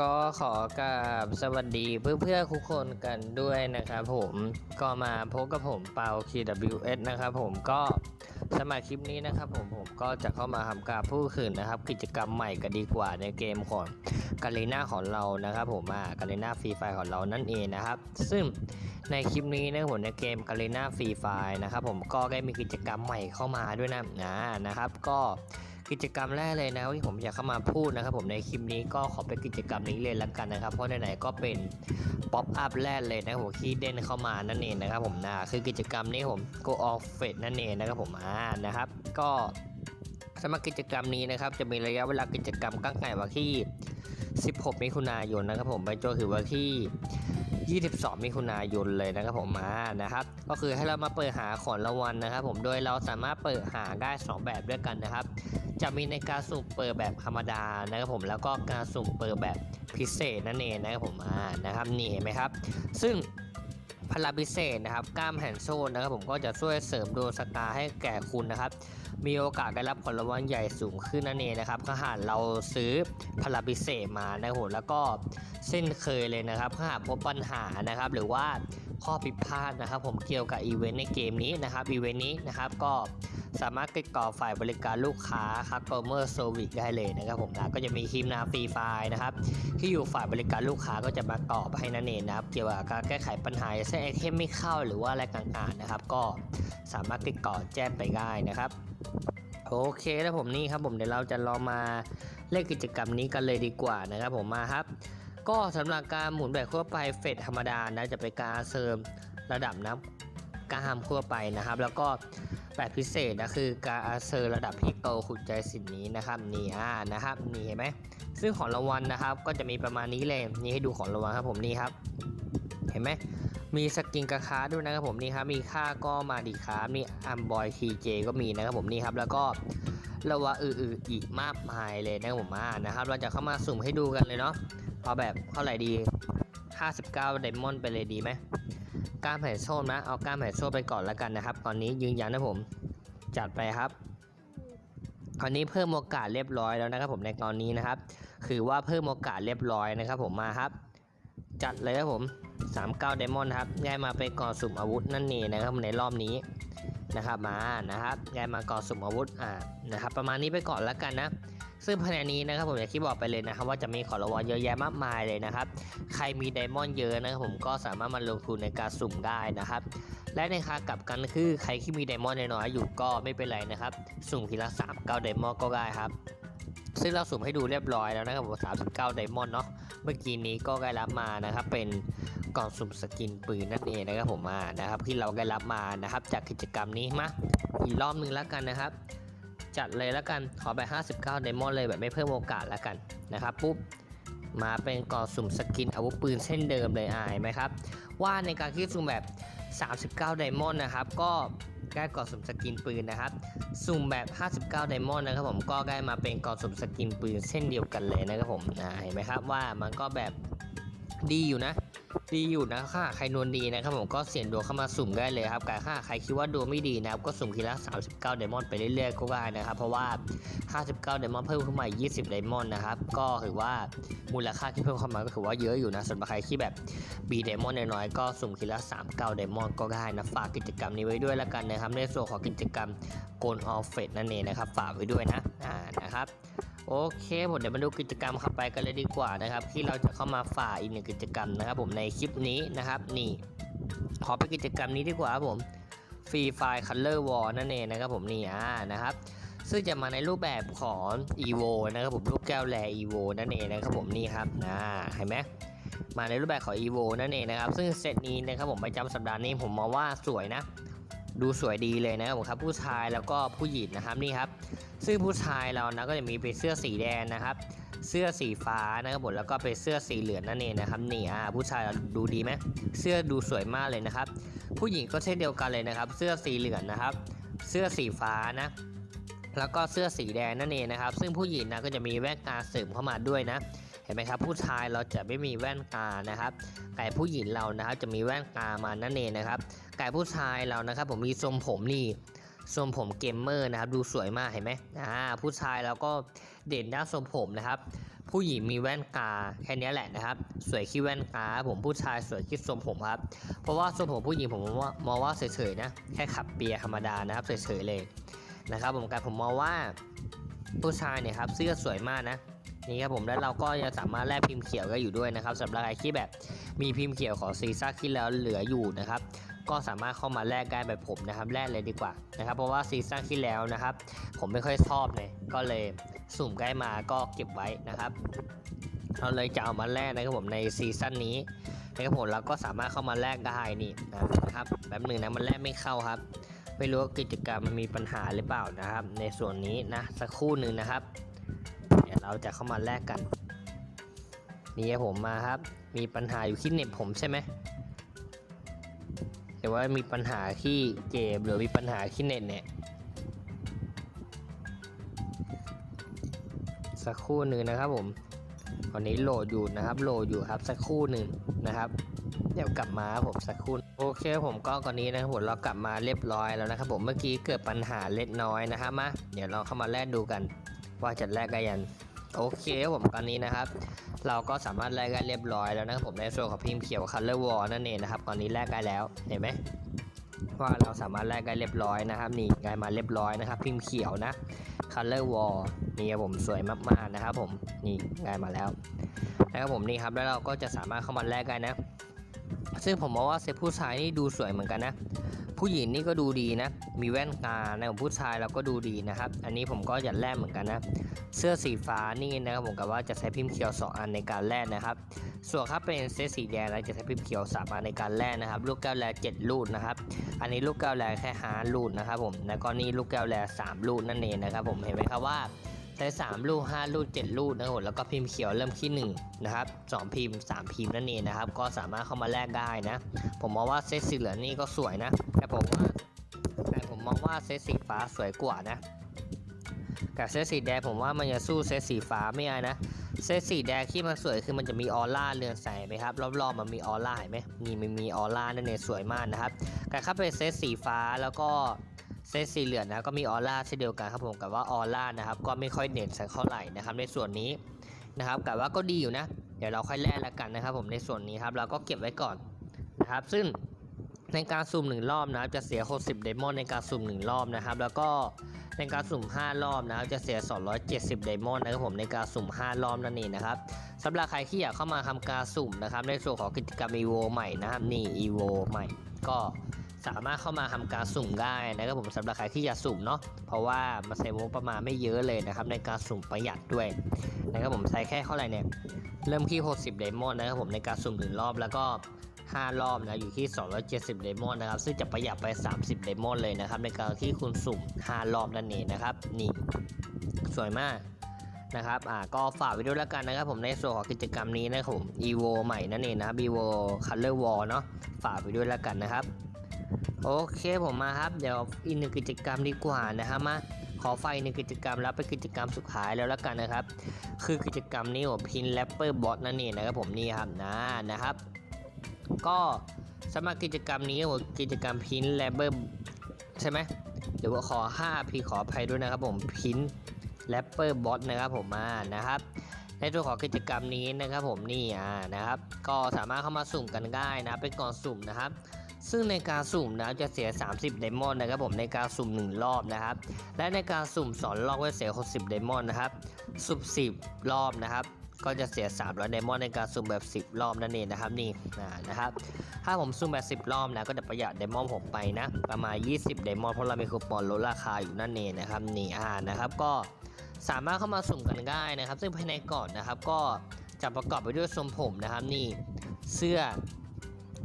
ก็ขอกราบสวัสดีเพื่อนๆทุกคนกันด้วยนะครับผมก็มาพบกับผมเปา KWS นะครับผมก็สมัครคลิปนี้นะครับผมผมก็จะเข้ามาทำการพูดคุยนะครับ กิจกรรมใหม่กันดีกว่าในเกมของกาเลน่าของเรานะครับผมอ่ากาเลน่าฟรีไฟของเรานั่นเองนะครับ ซึ่งในคลิปนี้นะผมในเกมกาเลน่าฟรีไฟนะครับผมก็ได้มีกิจกรรมใหม่เข้ามาด้วยนะนะนะครับก็ กิจกรรมแรกเลยนะที่ผมอยากเข้ามาพูดนะครับผมในคลิปนี้ก็ขอเป็นกิจกรรมนี้เลยละกันนะครับ เพราะไหนๆก็เป็นป๊อปอัพแรกเลยนะผมที่เด่นเข้ามานั่นเองนะครับผมนะคือกิจกรรมนี้ผม go off fate นั่นเองนะครับผมอ่านะครับ ก็สำหรับกิจกรรมนี้นะครับ จะมีระยะเวลากิจกรรมตั้งแต่วันที่ 16 มิถุนายนนะครับผมไปจนถึงวันที่ 22 มิถุนายนเลยนะครับผมมานะครับก็คือให้เรามาเปิดหาของรางวัลนะครับ ผมโดยเราสามารถเปิดหาได้ 2 แบบด้วยกันนะครับ จะมีในการสุ่มเปิดแบบธรรมดานะครับผมแล้วก็การสุ่มเปิดแบบพิเศษนั่นเองนะครับผมอ่านะครับนี่เห็นไหมครับ ซึ่ง พลังพิเศษนะครับกล้ามแห่งโซ่นะครับ ผมก็จะช่วยเสริมดวงชะตาให้แก่คุณนะครับ มีโอกาสได้รับผลรางวัลใหญ่สูงขึ้นนั่นเองนะครับถ้าหากเราซื้อพลังพิเศษมานะครับผมแล้วก็เส้นเคยเลยนะครับถ้าหากพบปัญหานะครับ หรือว่า ข้อผิดพลาดนะครับ ผมเกี่ยวกับอีเวนต์ในเกมนี้นะครับอีเวนต์นี้นะครับก็สามารถติดต่อฝ่ายบริการลูกค้าครับ c o m m e r Service ได้เลยนะครับผมนะก็จะมีทีมนาฟรีไฟล์นะครับ ที่อยู่ฝ่ายบริการลูกค้าก็จะมาตอบให้นั่นเองนะครับ เกี่ยวกับการแก้ไขปัญหาเช่นไอเทมไม่เข้าหรือว่าอะไรต่างๆนะครับ ก็สามารถติดต่อแจ้งไปได้นะครับโอเคแล้วผมนี่ครับผมเดี๋ยวเราจะลองมาเล่นกิจกรรมนี้กันเลยดีกว่านะครับผมมาครับ ก็สำหรับการหมุนแบบทั่วไปเฟดธรรมดานะจะเป็นการเสริมระดับน้ำกล้ามทั่วไปนะครับ แล้วก็แบบพิเศษนะคือการเซอร์ระดับฮิโตขุดใจสินนี้นะครับนี่อ่านะครับนี่เห็นไหมซึ่งของรางวัลนะครับ ก็จะมีประมาณนี้เลยนี่ให้ดูของรางวัลครับผมนี่ครับ เห็นไหมมีสกินกระคาด้วยนะครับผมนี่ครับมีค่าก็มาดีครับมีอัมบอยทีเจก็มีนะครับผมนี่ครับแล้วก็ระวะอื่นๆอีกมากมายเลยนะครับผมมานะครับ เราจะเข้ามาสุ่มให้ดูกันเลยเนาะ เอาแบบเท่าไหร่ดี 59ไดมอนด์ไปเลยดีไหมกล้ามแผ่โซ่นะ เอากล้ามแผ่โซ่ไปก่อนแล้วกันนะครับ ตอนนี้ยืนยันนะผม จัดไปครับตอนนี้เพิ่มโอกาสเรียบร้อยแล้วนะครับผมในตอนนี้นะครับ คือว่าเพิ่มโอกาสเรียบร้อยนะครับ ผมมาครับ จัดเลยครับผม 39ไดมอนด์ครับย้ายมาเป็นก่อสุ่มอาวุธนั่นเองนะครับในรอบนี้นะครับมานะครับย้ายมาก่อสุ่มอาวุธอ่านะครับ ประมาณนี้ไปก่อนแล้วกันนะ ซึ่งภายในนี้นะครับผมอยากที่บอกไปเลยนะครับว่าจะมีของรางวัลเยอะแยะมากมายเลยนะครับ ใครมีไดมอนด์เยอะนะครับผมก็สามารถมาลงทุนในการสุ่มได้นะครับ และในคากลับกันคือใครที่มีไดมอนด์น้อยๆอยู่ก็ไม่เป็นไรนะครับ สุ่มทีละ3 9ไดมอนด์ก็ได้ครับซึ่งเราสุ่มให้ดูเรียบร้อยแล้วนะครับผม39ไดมอนด์เนาะเมื่อกี้นี้ก็ได้รับมานะครับเป็นกล่องสุ่มสกินปืนนั่นเองนะครับผมมานะครับที่เราได้รับมานะครับ จากกิจกรรมนี้มาอีกรอบหนึ่งแล้วกันนะครับ จัดเลยแล้วกัน ขอไป59ไดมอนด์เลยแบบไม่เพิ่มโอกาสแล้วกันนะครับปุ๊บมาเป็นกล่องสุ่มสกินอาวุธปืนเช่นเดิมเลยอาเห็นไหมครับ ว่าในการที่สุ่มแบบ 39ไดมอนด์นะครับก็ได้กล่องสุ่มสกินปืนนะครับ สุ่มแบบ 59ไดมอนด์นะครับผมก็ได้มาเป็นกล่องสุ่มสกินปืนเช่นเดียวกันเลยนะครับผมอาเห็นไหมครับว่ามันก็แบบ ดีอยู่นะ ดีอยู่นะถ้าใครนวลดีนะครับผมก็เสี่ยงดวงเข้ามาสุ่มได้เลยครับแต่ถ้าใครคิดว่าดวงไม่ดีนะครับก็สุ่มทีละ39ไดมอนด์ไปเรื่อยๆก็ได้นะครับ เพราะว่า 59ไดมอนด์เพิ่มขึ้นมาอีก20ไดมอนด์นะครับก็ถือว่ามูลค่าที่เพิ่มเข้ามาก็ถือว่าเยอะอยู่นะสำหรับใครที่แบบบีไดมอนด์น้อยๆก็สุ่มทีละ39ไดมอนด์ก็ได้นะฝากกิจกรรมนี้ไว้ด้วยแล้วกันนะครับในส่วนของกิจกรรมโกนออฟเฟตนั่นเองนะครับฝากไว้ด้วยนะอ่านะครับ โอเคผมเดี๋ยวมาดูกิจกรรมเข้าไปกันเลยดีกว่านะครับ ที่เราจะเข้ามาฝ่าอีกหนึ่งกิจกรรมนะครับ ผมในคลิปนี้นะครับ นี่ ขอไปกิจกรรมนี้ดีกว่าครับผมฟรีไฟล์คัลเลอร์วอลนั่นเองนะครับ ผมนี่อ่านะครับซึ่งจะมาในรูปแบบของ EVO นะครับผมลูกแก้วแล EVO นั่นเองนะครับผมนี่ครับอ่าเห็นไหมมาในรูปแบบของ EVO นั่นเองนะครับ ซึ่งเซตนี้นะครับผมประจำสัปดาห์นี้ผมมองว่าสวยนะ ดูสวยดีเลยนะครับผมครับผู้ชายแล้วก็ผู้หญิงนะครับนี่ครับซึ่งผู้ชายเรานะก็จะมีเป็นเสื้อสีแดงนะครับเสื้อสีฟ้านะครับผมแล้วก็เป็นเสื้อสีเหลืองนั่นเองนะครับนี่อ่าผู้ชายดูดีไหมเสื้อดูสวยมากเลยนะครับ ผู้หญิงก็เช่นเดียวกันเลยนะครับ เสื้อสีเหลืองนะครับ เสื้อสีฟ้านะ แล้วก็เสื้อสีแดงนั่นเองนะครับ ซึ่งผู้หญิงนะก็จะมีแว่นตาเสริมเข้ามาด้วยนะ เห็นไหมครับ ผู้ชายเราจะไม่มีแว่นตานะครับไก่ผู้หญิงเรานะครับจะมีแว่นตามานั่นเองนะครับไก่ผู้ชายเรานะครับ ผมมีทรงผมนี่ทรงผมเกมเมอร์นะครับ ดูสวยมากเห็นไหมอ่าผู้ชายเราก็เด่นด้านทรงผมนะครับ ผู้หญิงมีแว่นตาแค่นี้แหละนะครับ สวยขี้แว่นตาผมผู้ชายสวยขี้ทรงผมครับ เพราะว่าทรงผมผู้หญิงผมมองว่ามองว่าเฉยๆนะแค่ขับเปียร์ธรรมดานะครับเฉยๆเลยนะครับผมการผมมองว่าผู้ชายเนี่ยครับเสื้อสวยมากนะ นี่ครับผมแล้วเราก็ยังสามารถแลกพิมพ์เขียวก็อยู่ด้วยนะครับสำหรับใครที่แบบมีพิมพ์เขียวของซีซ่าที่แล้วเหลืออยู่นะครับก็สามารถเข้ามาแลกได้แบบผมนะครับแลกเลยดีกว่านะครับเพราะว่าซีซั่นที่แล้วนะครับ ผมไม่ค่อยชอบเลยก็เลยสุ่มใกล้มาก็เก็บไว้นะครับเราเลยจะเอามาแลกนะครับผมในซีซั่นนี้นะครับผมเราก็สามารถเข้ามาแลกได้นี่นะครับแป๊บหนึ่งนะมันแลกไม่เข้าครับ ไม่รู้ว่ากิจกรรมมันมีปัญหาหรือเปล่านะครับ ในส่วนนี้นะสักครู่หนึ่งนะครับ เราจะเข้ามาแลกกัน นี่ผมมาครับ มีปัญหาอยู่ที่เน็ตผมใช่ไหมหรือว่ามีปัญหาที่เกมหรือมีปัญหาที่เน็ตเนี่ยสักครู่หนึ่งนะครับผมตอนนี้โหลดอยู่นะครับ โหลดอยู่ครับสักครู่หนึ่งนะครับ เดี๋ยวกลับมาครับผมสักครู่โอเคผมก็ก่อนนี้นะครับผมเรากลับมาเรียบร้อยแล้วนะครับ ผมเมื่อกี้เกิดปัญหาเล็กน้อยนะครับมาเดี๋ยวเราเข้ามาแลกดูกัน ว่าจะแลกได้ยัน โอเคผมตอนนี้นะครับ เราก็สามารถแลกได้เรียบร้อยแล้วนะครับผมในส่วนของพิมพ์เขียว color wall นั่นเองนะครับตอนนี้แลกได้แล้วเห็นไหมว่าเราสามารถแลกได้เรียบร้อยนะครับ นี่ได้มาเรียบร้อยนะครับ พิมพ์เขียวนะ color wall นี่ครับผมสวยมากๆนะครับผมนี่ได้มาแล้วนะครับผมนี่ครับแล้วเราก็จะสามารถเข้ามาแลกได้นะ ซึ่งผมมองว่าเซตผู้ชายนี่ดูสวยเหมือนกันนะ ผู้หญิงนี่ก็ดูดีนะ มีแว่นตาในของผู้ชายเราก็ดูดีนะครับ อันนี้ผมก็จะแลกเหมือนกันนะ เสื้อสีฟ้านี่นะครับผมกับว่าจะใช้พิมพ์เขียว 2 อันในการแลกนะครับ ส่วนถ้าเป็นเซตสีแดงเราจะใช้พิมพ์เขียว3อันในการแลกนะครับ ลูกแก้วแล7ลูกนะครับ อันนี้ลูกแก้วแลแค่5ลูกนะครับผม แล้วก็นี่ลูกแก้วแล3ลูกนั่นเองนะครับผม เห็นไหมครับว่า ใช้3ลูก5ลูก7ลูกนะครับแล้วก็พิมพ์เขียวเริ่มที่1นะครับ2พิมพ์ 3 พิมพ์นั่นเองนะครับ ก็สามารถเข้ามาแลกได้นะ ผมมองว่าเซตสีเหลืองนี่ก็สวยนะ แต่ผมว่าแต่ผมมองว่าเซตสีฟ้าสวยกว่านะกับเซตสีแดงผมว่ามันจะสู้เซตสีฟ้าไม่ได้นะเซตสีแดงที่มันสวยคือมันจะมีออร่าเรืองแสงไหมครับรอบๆมันมีออร่าเห็นไหมมีมันมีออร่านั่นเองสวยมากนะครับแต่ถ้าเป็นเซตสีฟ้าแล้วก็ เซตสีเหลืองนะก็มีออร่าเช่นเดียวกันครับผมกับว่าออร่านะครับก็ไม่ค่อยเด่นสักเท่าไหร่นะครับในส่วนนี้นะครับแต่ว่าก็ดีอยู่นะ เดี๋ยวเราค่อยแลกแล้วกันนะครับ ผมในส่วนนี้ครับเราก็เก็บไว้ก่อนนะครับ ซึ่งในการสุ่มหนึ่งรอบนะครับจะเสีย 60 เดมอนในการสุ่มหนึ่งรอบนะครับ แล้วก็ในการสุ่ม 5 รอบนะครับจะเสีย 270 เดมอนนะครับผมในการสุ่ม 5 รอบนั่นเองนะครับสำหรับใครที่อยากเข้ามาทำการสุ่มนะครับในส่วนของกิจกรรม EVO ใหม่นะครับนี่ EVO ใหม่ก็ สามารถเข้ามาทำการสุ่มได้นะครับผมสำหรับใครที่อยากสุ่มเนาะเพราะว่ามาใช้งบประมาณไม่เยอะเลยนะครับในการสุ่มประหยัดด้วยนะครับผมใช้แค่เท่าไหร่เนี่ยเริ่มที่ 60 เดมอนนะครับผมในการสุ่มหนึ่งรอบแล้วก็ 5 รอบนะอยู่ที่ 270 เดมอนนะครับซึ่งจะประหยัดไป 30 เดมอนเลยนะครับในการที่คุณสุ่ม 5 รอบนั่นเองนะครับนี่สวยมากนะครับ อ่า ก็ฝากไว้ด้วยแล้วกันนะครับผมในส่วนของกิจกรรมนี้นะครับผม EVO ใหม่นั่นเองนะครับ EVO Color Wall เนาะ ฝากไว้ด้วยแล้วกันนะครับ โอเคผมมาครับ เดี๋ยวอีกหนึ่งกิจกรรมดีกว่านะครับมาขอไฟหนึ่งกิจกรรมแล้วเป็นกิจกรรมสุดท้ายแล้วแล้วกันนะครับ คือกิจกรรมนี้ผมพินแรปเปอร์บอทนั่นเองนะครับผมนี่ครับนะนะครับ ก็สำหรับกิจกรรมนี้ผมกิจกรรมพินแรปเปอร์ใช่ไหมเดี๋ยวขอ5พีขออภัยด้วยนะครับผมพินแรปเปอร์บอทนะครับผมมานะครับในตัวของกิจกรรมนี้นะครับผมนี่อ่านะครับ ก็สามารถเข้ามาสุ่มกันได้นะเป็นก่อนสุ่มนะครับ ซึ่งในการสุ่มนะจะเสีย 30 ไดมอนด์นะครับผมในการสุ่ม 1 รอบนะครับ และในการสุ่ม2รอบก็เสีย 60 ไดมอนด์นะครับ สุ่ม 10 รอบนะครับ ก็จะเสีย 300 ไดมอนด์ในการสุ่มแบบ 10 รอบนั่นเองนะครับนี่นะครับ ถ้าผมสุ่มแบบ 10 รอบนะก็จะประหยัดไดมอนด์ผมไปนะ ประมาณ 20 ไดมอนด์เพราะเรามีคูปองลดราคาอยู่นั่นเองนะครับนี่อ่านะครับก็สามารถเข้ามาสุ่มกันได้นะครับ ซึ่งภายในก่อนนะครับ ก็จะประกอบไปด้วยทรงผมนะครับนี่เสื้อ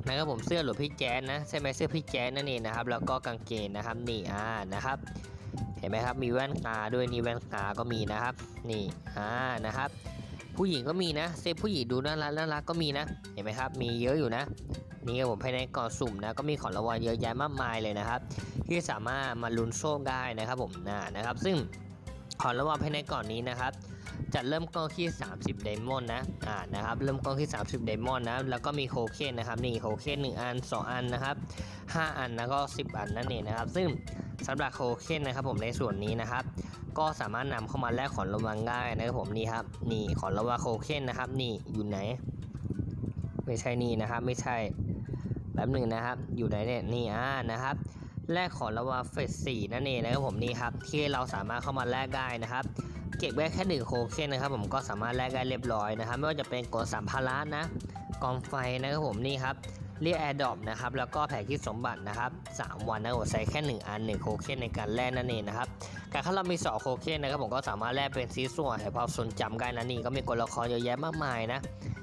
นะครับผมเสื้อหรือพี่แจ๊สนะใช่ไหมเสื้อพี่แจ๊สนั่นเองนะครับ แล้วก็กางเกงนะครับนี่อ่านะครับ เห็นไหมครับมีแว่นตาด้วยนี่แว่นตาก็มีนะครับ นี่อ่านะครับ ผู้หญิงก็มีนะเซฟผู้หญิงดูน่ารักน่ารักก็มีนะ เห็นไหมครับ มีเยอะอยู่นะนี่ครับผมภายในกล่องสุ่มนะก็มีของรางวัลเยอะแยะมากมายเลยนะครับ ที่สามารถมาลุ้นโชคได้นะครับผมนะนะครับ ซึ่งของรางวัลภายในกล่องนี้นะครับ จะเริ่มต้นที่ 30 ไดมอนด์นะ อ่า นะครับ เริ่มต้นที่ 30 ไดมอนด์นะ แล้วก็มีโคเคนนะครับ นี่โคเคน1อัน 2 อันนะครับ 5 อัน แล้วก็ 10 อันนั่นเองนะครับ ซึ่งสำหรับโคเคนนะครับผมในส่วนนี้นะครับ ก็สามารถนำเข้ามาแลกของรางวัลได้นะครับผมนี่ครับ นี่ของรางวัลโคเคนนะครับ นี่อยู่ไหน ไม่ใช่นี่นะครับ ไม่ใช่แป๊บหนึ่งนะครับ อยู่ไหนเนี่ย นี่อ่านะครับ แลกของราวาเฟสสี่นั่นเองนะครับผมนี่ครับที่เราสามารถเข้ามาแลกได้นะครับ เก็บไว้แค่หนึ่งโคเคนนะครับผมก็สามารถแลกได้เรียบร้อยนะครับ ไม่ว่าจะเป็นกดสัมภาระนะกองไฟนะครับผมนี่ครับเรียกแอร์ดอปนะครับแล้วก็แผงที่สมบัตินะครับ 3 วันนะครับผมใช้แค่ 1 อัน 1 โคเคนในการแลกนั่นเองนะครับ การถ้าเรามี2โคเคนนะครับผมก็สามารถแลกเป็นซีส่วนให้ความสนจำได้นะนี่ก็มีกลละครเยอะแยะมากมายนะ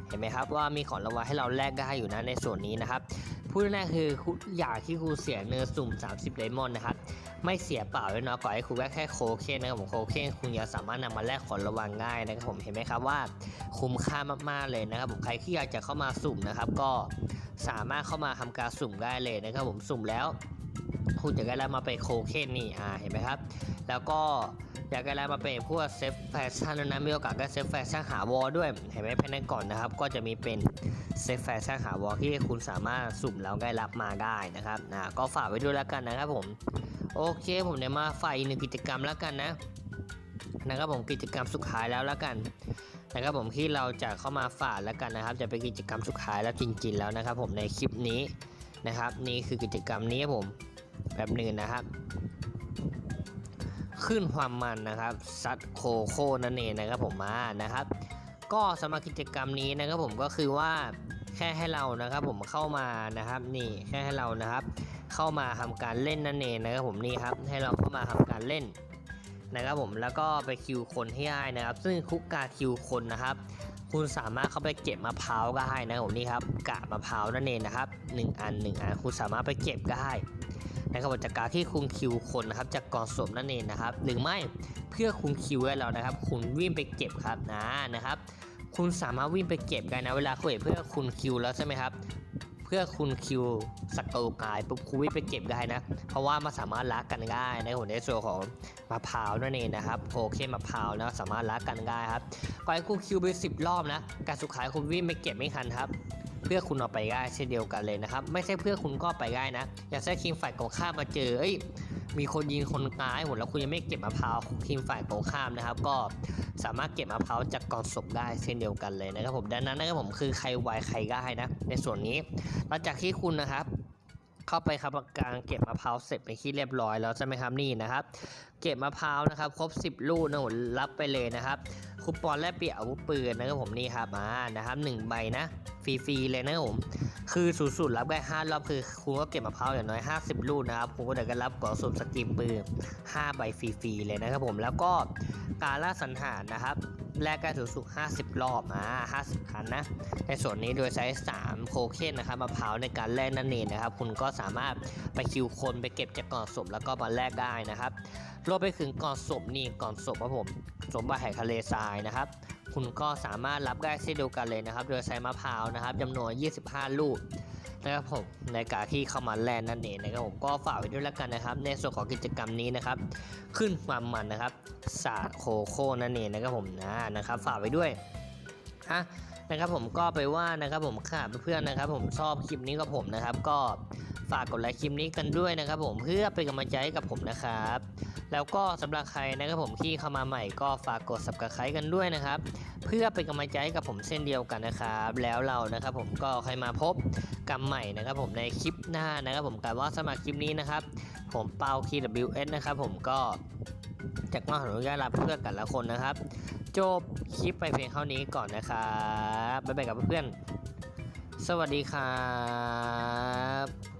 เห็นไหมครับว่ามีของรางวัลให้เราแลกได้อยู่นะในส่วนนี้นะครับพูดง่ายๆคือคุณอยากที่ครูเสียเนื้อสุ่ม 30 ไดมอนด์นะครับไม่เสียเปล่าเลยเนาะก่อนให้คุณแลกแค่โคเคนนะครับผมโคเคนคุณยังสามารถนำมาแลกของรางวัลง่ายนะครับผมเห็นไหมครับว่าคุ้มค่ามากๆเลยนะครับผมใครที่อยากจะเข้ามาสุ่มนะครับก็สามารถเข้ามาทำการสุ่มได้เลยนะครับผมสุ่มแล้ว คุณจะได้รับมาเป็นโคเคนนี่อ่าเห็นไหมครับ แล้วก็อยากได้รับมาเป็นพวกเซฟแฟชั่นนะมีโอกาสได้เซฟแฟชั่นหาวอลด้วยเห็นไหมภายในก่อนนะครับ ก็จะมีเป็นเซฟแฟชั่นหาวอลที่คุณสามารถสุ่มแล้วได้รับมาได้นะครับนะก็ฝากไว้ด้วยแล้วกันนะครับผมโอเคผมเดี๋ยวมาฝ่ายอีกหนึ่งกิจกรรมแล้วกันนะนะครับผมกิจกรรมสุดท้ายแล้วแล้วกันนะครับผมที่เราจะเข้ามาฝากแล้วกันนะครับ จะเป็นกิจกรรมสุดท้ายแล้วจริง ๆ แล้วนะครับ ผมในคลิปนี้นะครับ นี่คือกิจกรรมนี้ครับผม แบบหนึ่งนะครับ ขึ้นความมันนะครับซัดโคโค่นั่นเองนะครับผมมานะครับ ก็สำหรับกิจกรรมนี้นะครับผมก็คือว่าแค่ให้เรานะครับผมเข้ามานะครับนี่แค่ให้เรานะครับ เข้ามาทำการเล่นนั่นเองนะครับผมนี่ครับให้เราเข้ามาทำการเล่นนะครับผมแล้วก็ไปคิวคนให้ได้นะครับ ซึ่งคุกกาคิวคนนะครับ คุณสามารถเข้าไปเก็บมะพร้าวก็ได้นะครับผมนี่ครับกาบมะพร้าวนั่นเองนะครับหนึ่งอันหนึ่งอันคุณสามารถไปเก็บได้ นะครับผมจากการที่คุณคิวคนนะครับจากกองสมนั่นเองนะครับ หรือไม่เพื่อคุณคิวให้เรานะครับ คุณวิ่งไปเก็บครับนะนะครับ คุณสามารถวิ่งไปเก็บได้นะเวลาคุยเพื่อคุณคิวแล้วใช่ไหมครับเพื่อคุณคิวสกลกายปุ๊บคุณวิ่งไปเก็บได้นะ เพราะว่ามันสามารถรักกันได้ในหัวในส่วนของมะพร้าวนั่นเองนะครับโอเคมะพร้าวนะสามารถรักกันได้ครับก่อนคุณคิวไปสิบรอบนะการสุดท้ายคุณวิ่งไปเก็บไม่ทันครับ เพื่อคุณเอาไปได้เช่นเดียวกันเลยนะครับ ไม่ใช่เพื่อคุณก็ไปได้นะ อย่างเช่นทีมฝ่ายตรงข้ามมาเจอเอ้ยมีคนยิงคนตายหมดแล้วคุณยังไม่เก็บมะพร้าวทีมฝ่ายตรงข้ามนะครับ ก็สามารถเก็บมะพร้าวจากกองศพได้เช่นเดียวกันเลยนะครับผมดังนั้นนะครับผมคือใครไวใครได้นะ ในส่วนนี้หลังจากที่คุณนะครับ เข้าไปครับการเก็บมะพร้าวเสร็จไปนที่เรียบร้อยแล้วใช่ไหมครับนี่นะครับ เก็บมะพร้าวนะครับ ครบ 10 ลูกนะผมรับไปเลยนะครับคูปองแลกเปลี่ยนอาวุธปืนนะครับผมนี่ครับมานะครับหนึ่งใบนะฟรีๆเลยนะครับผมคือสูงสุดรับได้5รอบคือคุณก็เก็บมะพร้าวอย่างน้อย 50 ลูกนะครับคุณก็จะรับกล่องสุ่มสกิมปืน5ใบฟรีๆเลยนะครับผมแล้วก็การล่าสังหารนะครับ แลกได้สูงสุด50 รอบอ่า50 ครั้งนะ ในส่วนนี้โดยใช้ 3 โคเคนนะครับมะพร้าวในการแลกนั่นเองนะครับ คุณก็สามารถไปคิวคนไปเก็บจากกล่องศพแล้วก็มาแลกได้นะครับรวมไปถึงกล่องศพนี่กล่องศพครับผม สมบัติแห่งทะเลทรายนะครับ คุณก็สามารถรับได้เช่นเดียวกันเลยนะครับ โดยใช้มะพร้าวนะครับจำนวน 25 ลูกนะครับผมในการที่เข้ามาแลนนั่นเองนะครับผมก็ฝากไว้ด้วยแล้วกันนะครับ ในส่วนของกิจกรรมนี้นะครับ ขึ้นความมันนะครับศาสตร์โคโค่นั่นเองนะครับผมนะนะครับฝากไว้ด้วยฮะนะครับผมก็ไปว่านะครับผมค่ะเพื่อนๆนะครับ ผมชอบคลิปนี้กับผมนะครับ ก็ ฝากกดไลค์คลิปนี้กันด้วยนะครับผมเพื่อเป็นกำลังใจให้กับผมนะครับ แล้วก็สำหรับใครนะครับผมที่เข้ามาใหม่ก็ฝากกด subscribe กันด้วยนะครับ เพื่อเป็นกำลังใจให้กับผมเช่นเดียวกันนะครับ แล้วเรานะครับผมก็ค่อยมาพบกันใหม่นะครับผมในคลิปหน้านะครับผมการว่าสมัครคลิปนี้นะครับ ผมเปา KWS นะครับผมก็จากมาขออนุญาตลาเพื่อนกันละคนนะครับ จบคลิปไปเพียงเท่านี้ก่อนนะครับบ๊ายบายกับเพื่อน สวัสดีครับ